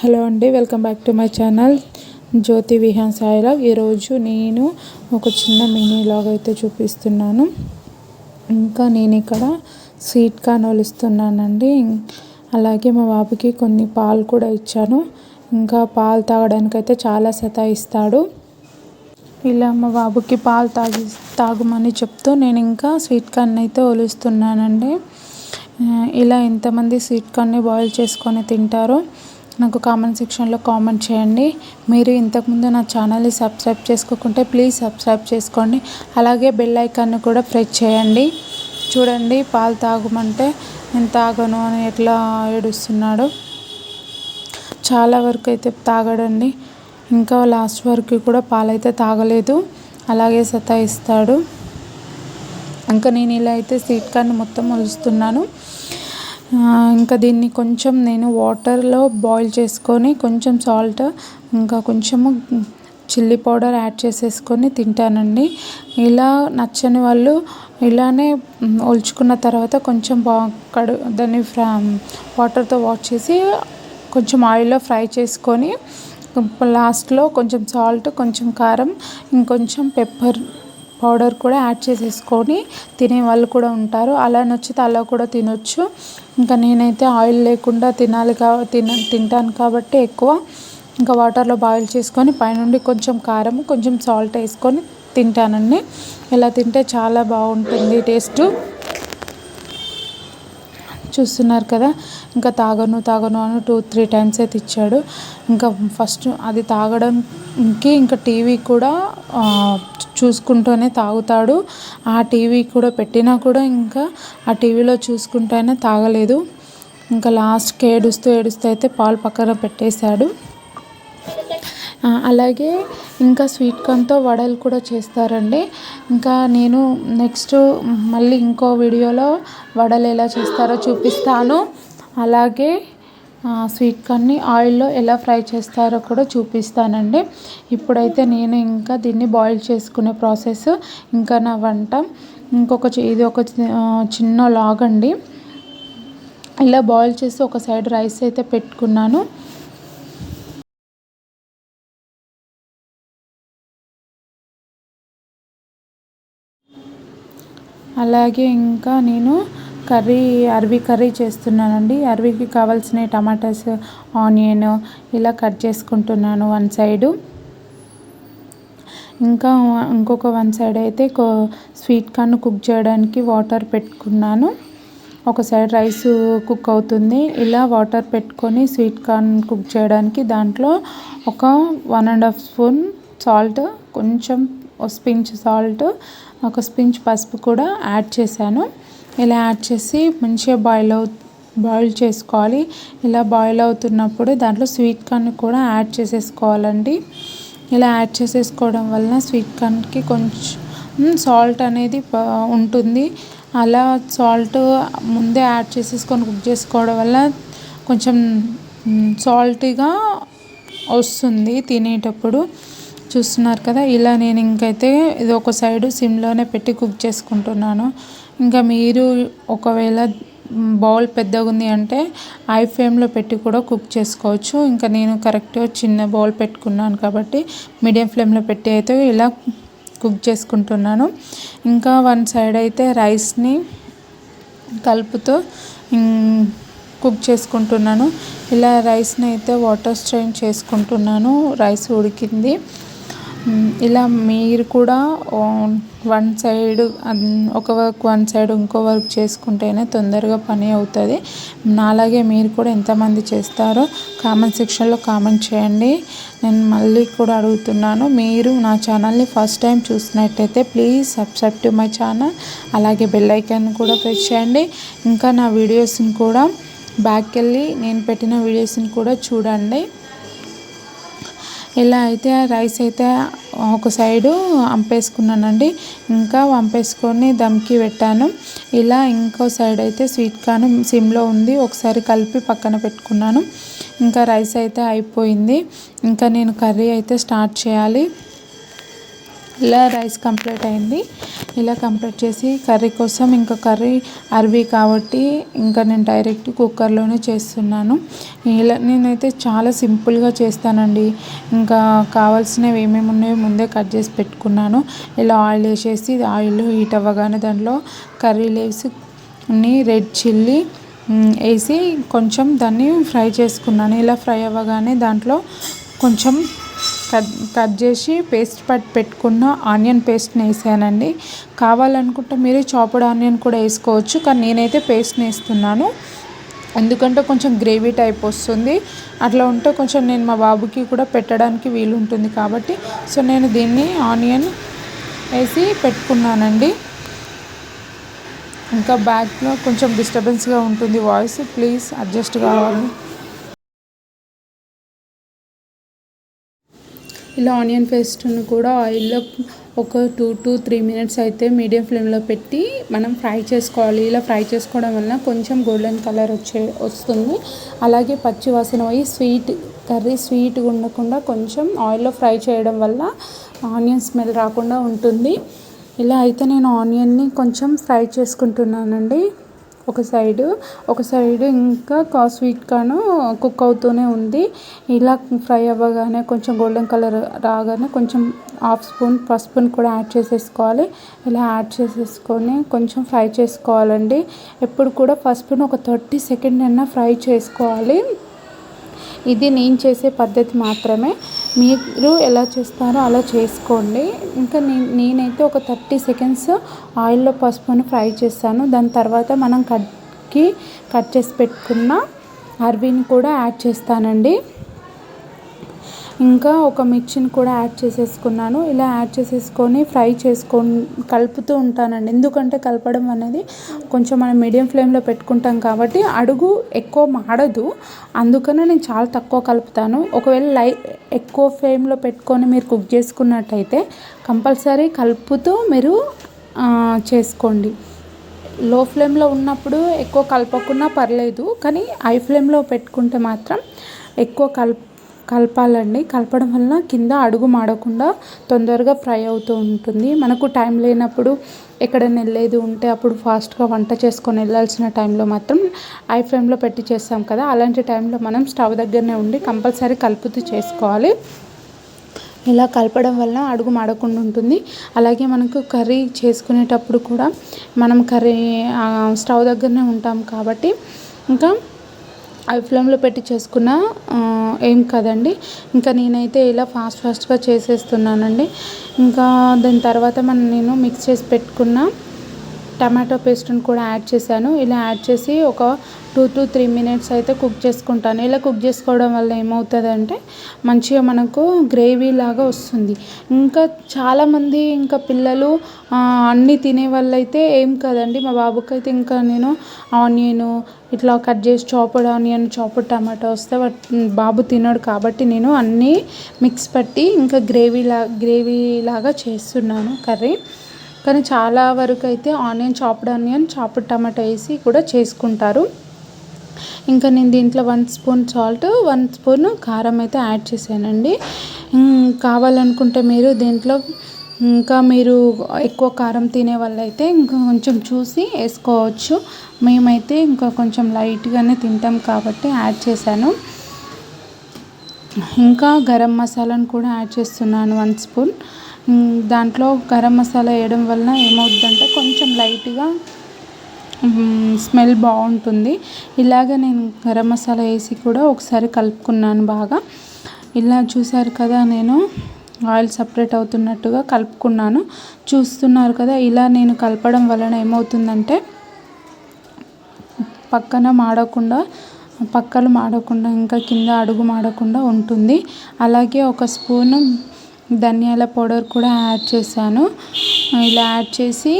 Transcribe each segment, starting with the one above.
Hello అండి welcome back to my channel Jyothi Vihaan సాయిలాగ్ ఈరోజు నేను ఒక చిన్న మినీ లాగ్ అయితే చూపిస్తున్నాను. ఇంకా నేను ఇక్కడ స్వీట్ కార్న్ ఒలుస్తున్నానండి అలాగే మా బాబుకి కొన్ని పాలు కూడా ఇచ్చాను. ఇంకా పాలు తాగడానికైతే చాలా సతాయిస్తాడు. ఇలా మా బాబుకి పాలు తాగి తాగమని చెప్తూ నేను ఇంకా స్వీట్ కార్న్ అయితే ఒలుస్తున్నానండి ఇలా ఎంతమంది స్వీట్ కార్న్ని బాయిల్ చేసుకొని తింటారో నాకు కామెంట్ సెక్షన్లో కామెంట్ చేయండి. మీరు ఇంతకుముందు నా ఛానల్ని సబ్స్క్రైబ్ చేసుకోకుంటే ప్లీజ్ సబ్స్క్రైబ్ చేసుకోండి. అలాగే బెల్ ఐకాన్ని కూడా ప్రెస్ చేయండి. చూడండి పాలు తాగమంటే నేను తాగను అని ఎట్లా ఏడుస్తున్నాడు. చాలా వరకు అయితే తాగడండి. ఇంకా లాస్ట్ వరకు కూడా పాలైతే తాగలేదు. అలాగే సతాయిస్తాడు. ఇంకా నేను ఇలా అయితే సీట్ కార్న్ మొత్తం ఒలుస్తున్నాను ఇంకా దీన్ని కొంచెం నేను వాటర్లో బాయిల్ చేసుకొని కొంచెం సాల్ట్ ఇంకా కొంచెము చిల్లీ పౌడర్ యాడ్ చేసేసుకొని తింటానండి. ఇలా నచ్చని వాళ్ళు ఇలానే ఒలుచుకున్న తర్వాత కొంచెం బా కడు దాన్ని ఫ్రా వాటర్తో వాష్ చేసి కొంచెం ఆయిల్లో ఫ్రై చేసుకొని లాస్ట్లో కొంచెం సాల్ట్ కొంచెం కారం ఇంకొంచెం పెప్పర్ పౌడర్ కూడా యాడ్ చేసేసుకొని తినే వాళ్ళు కూడా ఉంటారు. అలా నచ్చితే అలా కూడా తినొచ్చు. ఇంకా నేనైతే ఆయిల్ లేకుండా తినాలి కా తిన తింటాను కాబట్టి ఎక్కువ. ఇంకా వాటర్లో బాయిల్ చేసుకొని పైనుండి కొంచెం కారం కొంచెం సాల్ట్ వేసుకొని తింటానండి. ఇలా తింటే చాలా బాగుంటుంది టేస్ట్. చూస్తున్నారు కదా. ఇంకా తాగను తాగను అని టూ త్రీ టైమ్స్ అయితే ఇచ్చాడు ఇంకా ఫస్ట్ అది తాగడానికి ఇంకా టీవీ కూడా చూసుకుంటూనే తాగుతాడు. ఆ టీవీ కూడా పెట్టినా కూడా ఇంకా ఆ టీవీలో చూసుకుంటూనే తాగలేదు. ఇంకా లాస్ట్కి ఏడుస్తూ ఏడుస్తూ అయితే పాలు పక్కన పెట్టేశాడు. అలాగే ఇంకా స్వీట్ కార్న్తో వడలు కూడా చేస్తారండి. ఇంకా నేను నెక్స్ట్ మళ్ళీ ఇంకో వీడియోలో వడలు ఎలా చేస్తారో చూపిస్తాను. అలాగే స్వీట్ కార్న్ని ఆయిల్లో ఎలా ఫ్రై చేస్తారో కూడా చూపిస్తానండి. ఇప్పుడైతే నేను ఇంకా దీన్ని బాయిల్ చేసుకునే ప్రాసెస్ ఇంకా నా వంట ఇంకొక ఇది ఒక చిన్న లాగ్ అండి ఇలా బాయిల్ చేసి ఒక సైడ్ రైస్ అయితే పెట్టుకున్నాను. అలాగే ఇంకా నేను కర్రీ అరవి కర్రీ చేస్తున్నానండి. అరవికి కావాల్సిన టమాటాస్ ఆనియన్ ఇలా కట్ చేసుకుంటున్నాను వన్ సైడు. ఇంకా ఇంకొక వన్ సైడ్ అయితే స్వీట్ కార్న్ కుక్ చేయడానికి వాటర్ పెట్టుకున్నాను. ఒక సైడ్ రైస్ కుక్ అవుతుంది. ఇలా వాటర్ పెట్టుకొని స్వీట్ కార్న్ కుక్ చేయడానికి దాంట్లో ఒక one and half spoon salt కొంచెం స్పించ్ సాల్ట్ ఒక స్పించ్ పసుపు కూడా యాడ్ చేశాను. ఇలా యాడ్ చేసి మంచిగా బాయిల్ అవు బాయిల్ చేసుకోవాలి. ఇలా బాయిల్ అవుతున్నప్పుడు దాంట్లో స్వీట్ కార్న్ కూడా యాడ్ చేసేసుకోవాలండి. ఇలా యాడ్ చేసేసుకోవడం వలన స్వీట్ కార్న్కి కొంచెం సాల్ట్ అనేది ఉంటుంది. అలా సాల్ట్ ముందే యాడ్ చేసేసుకొని కుక్ చేసుకోవడం వల్ల కొంచెం సాల్టీగా వస్తుంది తినేటప్పుడు. చూస్తున్నారు కదా. ఇలా నేను ఇంకైతే ఇది ఒక సైడు సిమ్లోనే పెట్టి కుక్ చేసుకుంటున్నాను. ఇంకా మీరు ఒకవేళ బౌల్ పెద్దగా ఉంది అంటే ఐ ఫ్లేమ్లో పెట్టి కూడా కుక్ చేసుకోవచ్చు. ఇంకా నేను కరెక్ట్గా చిన్న బౌల్ పెట్టుకున్నాను కాబట్టి మీడియం ఫ్లేమ్లో పెట్టి అయితే ఇలా కుక్ చేసుకుంటున్నాను. ఇంకా వన్ సైడ్ అయితే రైస్ని కలుపుతూ కుక్ చేసుకుంటున్నాను. ఇలా రైస్ని అయితే వాటర్ స్ట్రెయిన్ చేసుకుంటున్నాను. రైస్ ఉడికింది. ఇలా మీరు కూడా వన్ సైడ్ ఒక వర్క్ వన్ సైడ్ ఇంకో వర్క్ చేసుకుంటేనే తొందరగా పని అవుతుంది. నాలాగే మీరు కూడా ఎంతమంది చేస్తారో కామెంట్ సెక్షన్లో కామెంట్ చేయండి. నేను మళ్ళీ కూడా అడుగుతున్నాను. మీరు నా ఛానల్ని ఫస్ట్ టైం చూసినట్టయితే please subscribe to my channel. అలాగే బెల్ ఐకాన్ కూడా ప్రెస్ చేయండి. ఇంకా నా వీడియోస్ని కూడా బ్యాక్ వెళ్ళి నేను పెట్టిన వీడియోస్ని కూడా చూడండి. ఇలా అయితే రైస్ అయితే ఒక సైడు అంపేసుకున్నానండి ఇంకా వంపేసుకొని దమ్కి పెట్టాను. ఇలా ఇంకో సైడ్ అయితే స్వీట్ కార్న్ సిమ్లో ఉంది ఒకసారి కలిపి పక్కన పెట్టుకున్నాను. ఇంకా రైస్ అయితే అయిపోయింది. ఇంకా నేను కర్రీ అయితే స్టార్ట్ చేయాలి. ఇలా రైస్ కంప్లీట్ అయింది. ఇలా కంప్లీట్ చేసి కర్రీ కోసం ఇంకా కర్రీ అరవి కాబట్టి ఇంకా నేను డైరెక్ట్ కుక్కర్లోనే చేస్తున్నాను. ఇలా నేనైతే చాలా సింపుల్గా చేస్తానండి. ఇంకా కావాల్సినవి ఏమేమి ఉన్నాయో ముందే కట్ చేసి పెట్టుకున్నాను. ఇలా ఆయిల్ వేసేసి ఆయిల్ హీట్ అవ్వగానే దాంట్లో కర్రీ లేవ్స్ని రెడ్ చిల్లీ వేసి కొంచెం దాన్ని ఫ్రై చేసుకున్నాను. ఇలా ఫ్రై అవ్వగానే దాంట్లో కొంచెం కట్ కట్ చేసి పేస్ట్ పట్టి పెట్టుకున్న ఆనియన్ పేస్ట్ని వేసానండి కావాలనుకుంటే మీరు చాపుడ్ ఆనియన్ కూడా వేసుకోవచ్చు కానీ నేనైతే పేస్ట్ని వేస్తున్నాను ఎందుకంటే కొంచెం గ్రేవీ టైప్ వస్తుంది. అట్లా ఉంటే కొంచెం నేను మా బాబుకి కూడా పెట్టడానికి వీలు ఉంటుంది కాబట్టి సో నేను దీన్ని ఆనియన్ వేసి పెట్టుకున్నానండి. ఇంకా బ్యాక్లో కొంచెం డిస్టర్బెన్స్గా ఉంటుంది వాయిస్ ప్లీజ్ అడ్జస్ట్ కావాలి. ఇలా ఆనియన్ పేస్ట్ను కూడా ఆయిల్లో ఒక టూ టు త్రీ మినిట్స్ అయితే మీడియం ఫ్లేమ్లో పెట్టి మనం ఫ్రై చేసుకోవాలి. ఇలా ఫ్రై చేసుకోవడం వలన కొంచెం గోల్డెన్ కలర్ వచ్చే వస్తుంది. అలాగే పచ్చి వాసన పోయి స్వీట్ కర్రీ స్వీట్గా ఉండకుండా కొంచెం ఆయిల్లో ఫ్రై చేయడం వల్ల ఆనియన్ స్మెల్ రాకుండా ఉంటుంది. ఇలా అయితే నేను ఆనియన్ని కొంచెం ఫ్రై చేసుకుంటున్నానండి. ఒక సైడు ఒక సైడు ఇంకా స్వీట్ కార్న్ కుక్ అవుతూనే ఉంది. ఇలా ఫ్రై అవ్వగానే కొంచెం గోల్డెన్ కలర్ రాగానే కొంచెం హాఫ్ స్పూన్ పసుపుని కూడా యాడ్ చేసేసుకోవాలి. ఇలా యాడ్ చేసేసుకొని కొంచెం ఫ్రై చేసుకోవాలండి. ఎప్పుడు కూడా పసుపును ఒక థర్టీ సెకండ్ అయినా ఫ్రై చేసుకోవాలి. ఇది నేను చేసే పద్ధతి మాత్రమే. మీరు ఎలా చేస్తారో అలా చేసుకోండి. ఇంకా నేను నేనైతే ఒక థర్టీ సెకండ్స్ ఆయిల్లో పసుపుని ఫ్రై చేస్తాను దాని తర్వాత మనం కట్కి కట్ చేసి పెట్టుకున్న అరవిని కూడా యాడ్ చేస్తానండి. ఇంకా ఒక మిర్చిని కూడా యాడ్ చేసేసుకున్నాను. ఇలా యాడ్ చేసేసుకొని ఫ్రై చేసుకొని కలుపుతూ ఉంటానండి. ఎందుకంటే కలపడం అనేది కొంచెం మనం మీడియం ఫ్లేమ్లో పెట్టుకుంటాం కాబట్టి అడుగు ఎక్కువ మాడదు. అందుకనే నేను చాలా తక్కువ కలుపుతాను. ఒకవేళ లై ఎక్కువ ఫ్లేమ్లో పెట్టుకొని మీరు కుక్ చేసుకున్నట్టయితే కంపల్సరీ కలుపుతూ మీరు చేసుకోండి. లో ఫ్లేమ్లో ఉన్నప్పుడు ఎక్కువ కలపకున్నా పర్లేదు. కానీ హై ఫ్లేమ్లో పెట్టుకుంటే మాత్రం ఎక్కువ కలుపు కలపాలండి. కలపడం వలన కింద అడుగు మాడకుండా తొందరగా ఫ్రై అవుతూ ఉంటుంది. మనకు టైం లేనప్పుడు ఎక్కడైనా వెళ్ళేది ఉంటే అప్పుడు ఫాస్ట్గా వంట చేసుకొని వెళ్ళాల్సిన టైంలో మాత్రం ఐ ఫ్లేమ్లో పెట్టి చేస్తాం కదా. అలాంటి టైంలో మనం స్టవ్ దగ్గరనే ఉండి కంపల్సరీ కలుపుతూ చేసుకోవాలి. ఇలా కలపడం వల్ల అడుగు మాడకుండా ఉంటుంది. అలాగే మనకు కర్రీ చేసుకునేటప్పుడు కూడా మనం కర్రీ స్టవ్ దగ్గరనే ఉంటాం కాబట్టి ఇంకా ఐ ఫ్లేమ్లో పెట్టి చేసుకున్న ఏం కదండి. ఇంకా నేనైతే ఇలా ఫాస్ట్ ఫాస్ట్గా చేసేస్తున్నానండి. ఇంకా దాని తర్వాత మనం నేను మిక్స్ చేసి పెట్టుకున్న టమాటో పేస్ట్ని కూడా యాడ్ చేశాను. ఇలా యాడ్ చేసి ఒక టూ టు త్రీ మినిట్స్ అయితే కుక్ చేసుకుంటాను. ఇలా కుక్ చేసుకోవడం వల్ల ఏమవుతుందంటే మంచిగా మనకు గ్రేవీ లాగా వస్తుంది. ఇంకా చాలామంది ఇంకా పిల్లలు అన్నీ తినే వాళ్ళైతే ఏం కదండి. మా బాబుకి అయితే ఇంకా నేను ఆనియను ఇట్లా కట్ చేసి చాపడ్ ఆనియన్ చాపడ్ టమాటో వస్తే బాబు తినడు కాబట్టి నేను అన్నీ మిక్స్ పట్టి ఇంకా గ్రేవీ లా గ్రేవీ లాగా చేస్తున్నాను కర్రీ. కానీ చాలా వరకు అయితే onion chopped onion chopped tomato వేసి కూడా చేసుకుంటారు. ఇంకా నేను దీంట్లో one spoon salt one spoon కారం అయితే యాడ్ చేశానండి. కావాలనుకుంటే మీరు దీంట్లో ఇంకా మీరు ఎక్కువ కారం తినే వాళ్ళైతే ఇంకా కొంచెం చూసి వేసుకోవచ్చు. మేమైతే ఇంకా కొంచెం లైట్గానే తింటాం కాబట్టి యాడ్ చేశాను. ఇంకా గరం మసాలాను కూడా యాడ్ చేస్తున్నాను వన్ స్పూన్. దాంట్లో గరం మసాలా వేయడం వలన ఏమవుతుందంటే కొంచెం లైట్గా స్మెల్ బాగుంటుంది. ఇలాగ నేను గరం మసాలా వేసి కూడా ఒకసారి కలుపుకున్నాను బాగా. ఇలా చూశారు కదా నేను. ఆయిల్ సపరేట్ అవుతున్నట్టుగా కలుపుకున్నాను. చూస్తున్నారు కదా ఇలా నేను కలపడం వలన ఏమవుతుందంటే పక్కన మాడకుండా పక్కలు మాడకుండా ఇంకా కింద అడుగు మాడకుండా ఉంటుంది. అలాగే ఒక స్పూను ధనియాల పౌడర్ కూడా యాడ్ చేశాను. ఇలా యాడ్ చేసి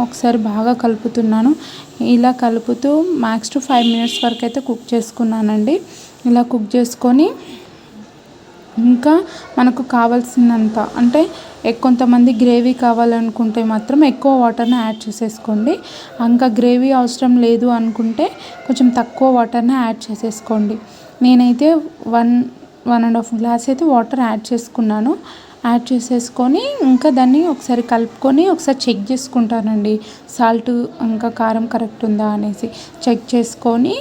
ఒకసారి బాగా కలుపుతున్నాను. ఇలా కలుపుతూ మ్యాక్స్ టు ఫైవ్ మినిట్స్ వరకు అయితే కుక్ చేసుకున్నానండి. ఇలా కుక్ చేసుకొని ఇంకా మనకు కావాల్సినంత అంటే కొంతమంది గ్రేవీ కావాలనుకుంటే మాత్రం ఎక్కువ వాటర్ని యాడ్ చేసేసుకోండి. ఇంకా గ్రేవీ అవసరం లేదు అనుకుంటే కొంచెం తక్కువ వాటర్ని యాడ్ చేసేసుకోండి. నేనైతే one one and half glass అయితే వాటర్ యాడ్ చేసుకున్నాను. యాడ్ చేసేసుకొని ఇంకా దాన్ని ఒకసారి కలుపుకొని ఒకసారి చెక్ చేసుకుంటానండి. సాల్ట్ ఇంకా కారం కరెక్ట్ ఉందా అనేసి చెక్ చేసుకొని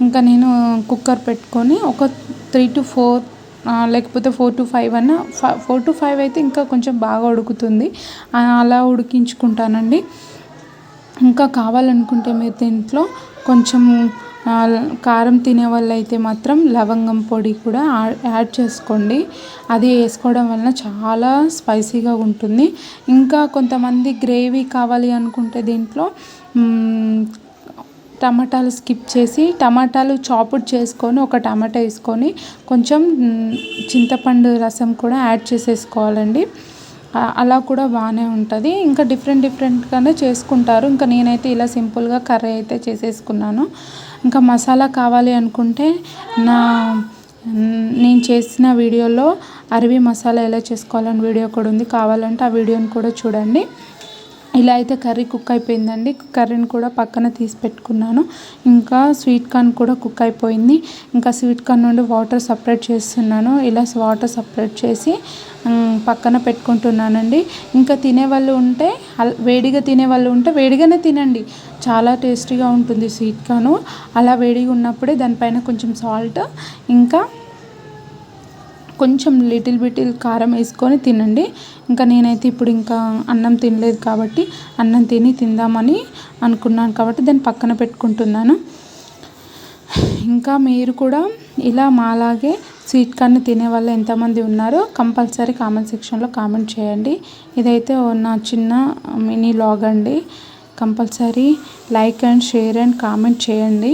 ఇంకా నేను కుక్కర్ పెట్టుకొని ఒక త్రీ టు ఫోర్ లేకపోతే ఫోర్ టు ఫైవ్ అన్న ఫోర్ టు ఫైవ్ అయితే ఇంకా కొంచెం బాగా ఉడుకుతుంది. అలా ఉడికించుకుంటానండి. ఇంకా కావాలనుకుంటే మీరు దీంట్లో కొంచెం కారం తినే వాళ్ళు అయితే మాత్రం లవంగం పొడి కూడా యాడ్ చేసుకోండి. అది వేసుకోవడం వలన చాలా స్పైసీగా ఉంటుంది. ఇంకా కొంతమంది గ్రేవీ కావాలి అనుకుంటే దీంట్లో టమాటాలు స్కిప్ చేసి టమాటాలు చాపుడ్ చేసుకొని ఒక టమాటా వేసుకొని కొంచెం చింతపండు రసం కూడా యాడ్ చేసేసుకోవాలండి. అలా కూడా బాగానే ఉంటుంది. ఇంకా డిఫరెంట్ డిఫరెంట్గానే చేసుకుంటారు. ఇంకా నేనైతే ఇలా సింపుల్గా కర్రీ అయితే చేసేసుకున్నాను. ఇంకా మసాలా కావాలి అనుకుంటే నా నేను చేసిన వీడియోలో అరవి మసాలా ఎలా చేసుకోవాలని వీడియో కూడా ఉంది. కావాలంటే ఆ వీడియోని కూడా చూడండి. ఇలా అయితే కర్రీ కుక్ అయిపోయిందండి. కర్రీని కూడా పక్కన తీసి పెట్టుకున్నాను. ఇంకా స్వీట్ కార్న్ కూడా కుక్ అయిపోయింది. ఇంకా స్వీట్ కార్న్ నుండి వాటర్ సపరేట్ చేస్తున్నాను. ఇలా వాటర్ సపరేట్ చేసి పక్కన పెట్టుకుంటున్నానండి. ఇంకా తినేవాళ్ళు ఉంటే వేడిగా తినే వాళ్ళు ఉంటే వేడిగానే తినండి. చాలా టేస్టీగా ఉంటుంది స్వీట్ కార్ను. అలా వేడిగా ఉన్నప్పుడే దానిపైన కొంచెం సాల్ట్ ఇంకా కొంచెం లిటిల్ బిటిల్ కారం వేసుకొని తినండి. ఇంకా నేనైతే ఇప్పుడు ఇంకా అన్నం తినలేదు కాబట్టి అన్నం తిని తిందామని అనుకున్నాను కాబట్టి దాన్ని పక్కన పెట్టుకుంటున్నాను. ఇంకా మీరు కూడా ఇలా మాలాగే స్వీట్ కార్న్ తినే వాళ్ళు ఎంతమంది ఉన్నారో కంపల్సరీ కామెంట్ సెక్షన్లో కామెంట్ చేయండి. ఇదైతే నా చిన్న మినీ లాగ్ అండి. Compulsory like and share and comment చేయండి.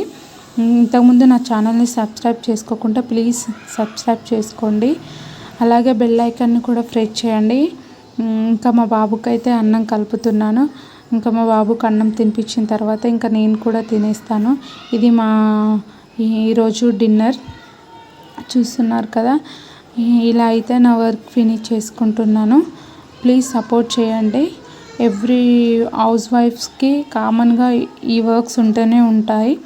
ఇంతకుముందు నా ఛానల్ని సబ్స్క్రైబ్ చేసుకోకుండా ప్లీజ్ సబ్స్క్రైబ్ చేసుకోండి. అలాగే బెల్ ఐకాన్ని కూడా ప్రెస్ చేయండి. ఇంకా మా బాబుకి అయితే అన్నం కలుపుతున్నాను. ఇంకా మా బాబుకి అన్నం తినిపించిన తర్వాత ఇంకా నేను కూడా తినేస్తాను. ఇది మా ఈరోజు డిన్నర్. చూస్తున్నారు కదా? ఇలా అయితే నా వర్క్ ఫినిష్ చేసుకుంటున్నాను. ప్లీజ్ సపోర్ట్ చేయండి. ఎవ్రీ హౌస్ వైఫ్స్కి కామన్గా ఈ వర్క్స్ ఉంటూనే ఉంటాయి.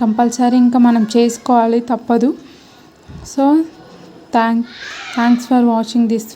కంపల్సరీ ఇంకా మనం చేసుకోవాలి తప్పదు. So thank thanks for watching this